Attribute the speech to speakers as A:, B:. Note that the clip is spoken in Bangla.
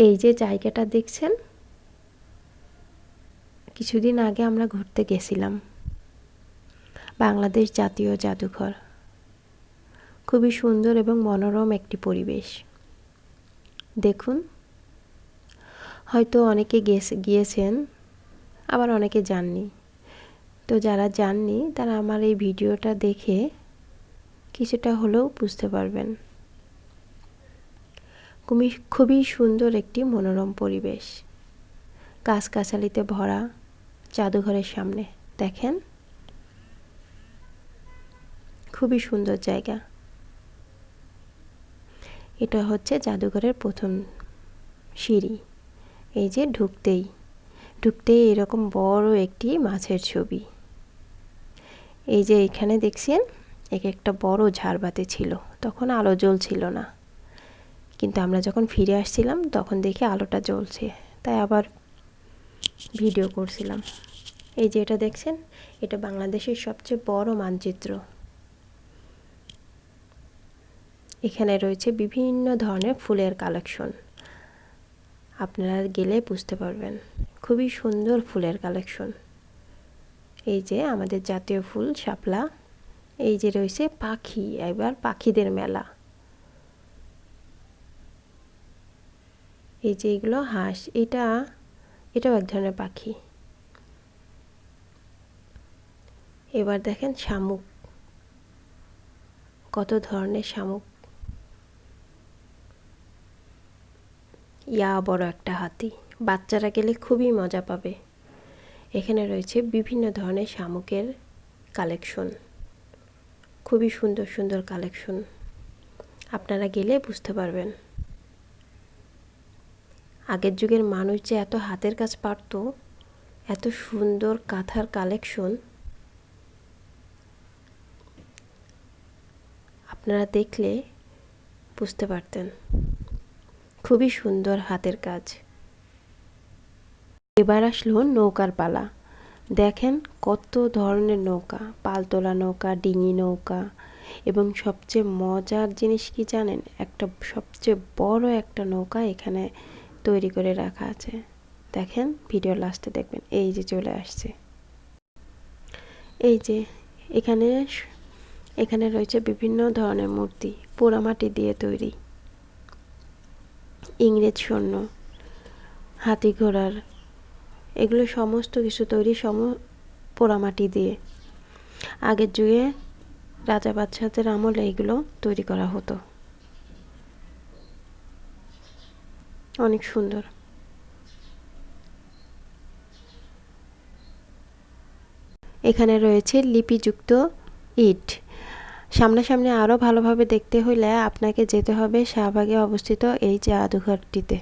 A: এই যে জায়গাটা দেখছেন? কিছুদিন আগে আমরা ঘুরতে গেছিলাম। বাংলাদেশ জাতীয় জাদুঘর। খুবই সুন্দর এবং মনোরম একটি পরিবেশ। দেখুন, হয়তো অনেকে গিয়েছেন, আবার অনেকে যাননি। তো যারা যাননি, তারা আমার এই ভিডিওটা দেখে কিছুটা হলেও বুঝতে পারবেন। খুবই খুবই সুন্দর একটি মনোরম পরিবেশ। গাছগাছালিতে ভরা জাদুঘরের সামনে, দেখেন? খুবই সুন্দর জায়গা। এটা হচ্ছে জাদুঘরের প্রথম সিঁড়ি। এই যে ঢুকতেই ঢুকতেই এরকম বড় একটি মাছের ছবি। এই যে এখানে দেখছেন? এক একটা বড় ঝাড়বাতি ছিল, তখন আলো জ্বলছিল না। কিন্তু আমরা যখন ফিরে আসছিলাম, তখন দেখি আলোটা জ্বলছে। তাই আবার ভিডিও করছিলাম। এই যে এটা দেখছেন, এটা বাংলাদেশের সবচেয়ে বড় মানচিত্র। এখানে রয়েছে বিভিন্ন ধরনের ফুলের কালেকশন। আপনারা গেলে বুঝতে পারবেন। খুবই সুন্দর ফুলের কালেকশন। এই যে আমাদের জাতীয় ফুল, শাপলা। এই যে রয়েছে পাখি, এবার পাখিদের মেলা। এই যে এগুলো হাঁস, এটা, এটাও এক ধরনের পাখি। এবার দেখেন শামুক। কত ধরনের শামুক। ইয়া, বড় একটা হাতি। বাচ্চারা গেলে খুবই মজা পাবে। এখানে রয়েছে বিভিন্ন ধরনের শামুকের কালেকশন। খুবই সুন্দর সুন্দর কালেকশন। আপনারা গেলে বুঝতে পারবেন। আগের যুগের মানুষ যে এত হাতের কাজ পারত, এত সুন্দর কাঁথার কালেকশন আপনারা দেখলে বুঝতে পারতেন। খুবই সুন্দর হাতের কাজ। এবার আসলো নৌকার পালা। দেখেন কত ধরনের নৌকা, পালতোলা নৌকা, ডিঙি নৌকা এবং সবচেয়ে মজার জিনিস কি জানেন? একটা সবচেয়ে বড় একটা নৌকা এখানে তৈরি করে রাখা আছে। দেখেন ভিডিও লাস্টে দেখবেন, এই যে চলে আসছে। এই যে, এখানে এখানে রয়েছে বিভিন্ন ধরনের মূর্তি পোড়ামাটি দিয়ে তৈরি। ইংরেজ সৈন্য হাতি ঘোড়ার, এগুলো সমস্ত কিছু তৈরি সম পোড়ামাটি দিয়ে। আগের যুগে রাজা বাদশাহদের আমলে এগুলো তৈরি করা হতো। অনেক সুন্দর। এখানে রয়েছে লিপিযুক্ত ইট। সামনাসামনি আরও ভালোভাবে দেখতে হলে আপনাকে যেতে হবে শাহবাগে অবস্থিত এই জাদুঘরটিতে